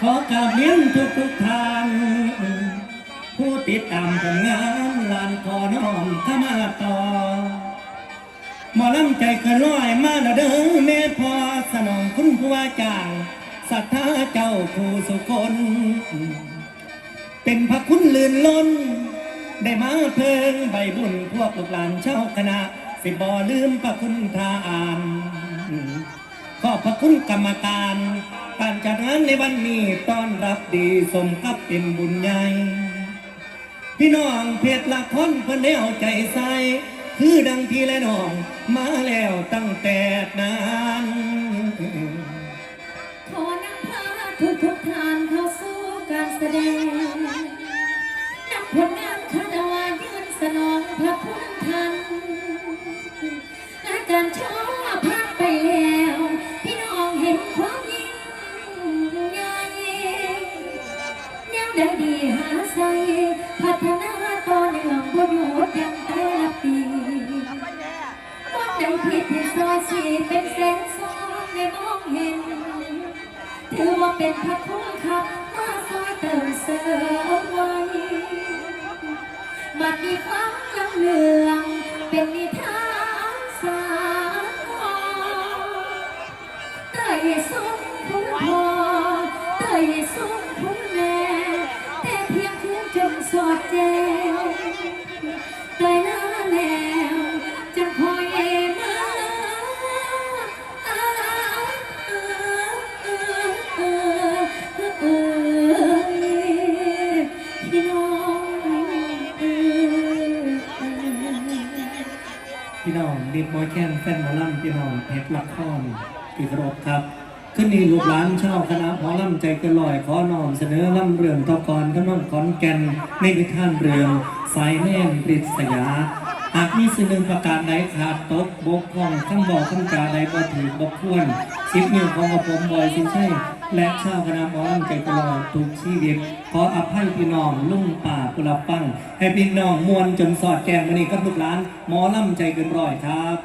ขอกราบเลี้ยงทุกทุกทางผู้ติดตามผลงานลานกอน้อมขมาต่อมอลำใจกินร้อยมาละเดิอแม่พอสนองคุณผู้ว่าจ้างศรัทธาเจ้าผู้สุคนเป็นพระคุณลื่นล้น ได้มาเพิงใบบุญพวกลูกหลานเช่าคณะ สิบบ่ลืมพระคุณทาอ่านขอพระคุณกรรมการารจัดงานในวันนี้ต้อนรับดีสมกับเป็นบุญใหญ่ พี่น้องเพจละคนเพิ่นได้เอาใจใส่คือดังพี่และน้องมาแล้วตั้งแต่นานขอนำพาทุกทุกทานเข้าสู่การแสดงนำผลงานคารวะยืนสนองพระคุณท่านและการโชว์ ถื แฟนหมอลำพี่น้องเพชรละครติดรถครับ ขึ้นนี่ลูกหลานชาวคณะหมอลำใจกินลอยขอน้อมเสนอลำเรื่องทอกรทำนองขอนแก่นในนิทานเรืองสายแน่นปริศยาหากมีสิ่งหนึ่งประการใดขาดตกบกพร่องคำบอกคำจาใดบ่ถือบกควรสิบนิ้วของกระผมบอยสินใช่และชาวคณะหมอลำใจตลอดทุกชีวิตขออภัยพี่น้องลุ่งป่าปุรับฟังให้พี่น้องมวลจนสอดแกงมันนี่กับลูกหลานหมอลำใจเกินร้อยครับ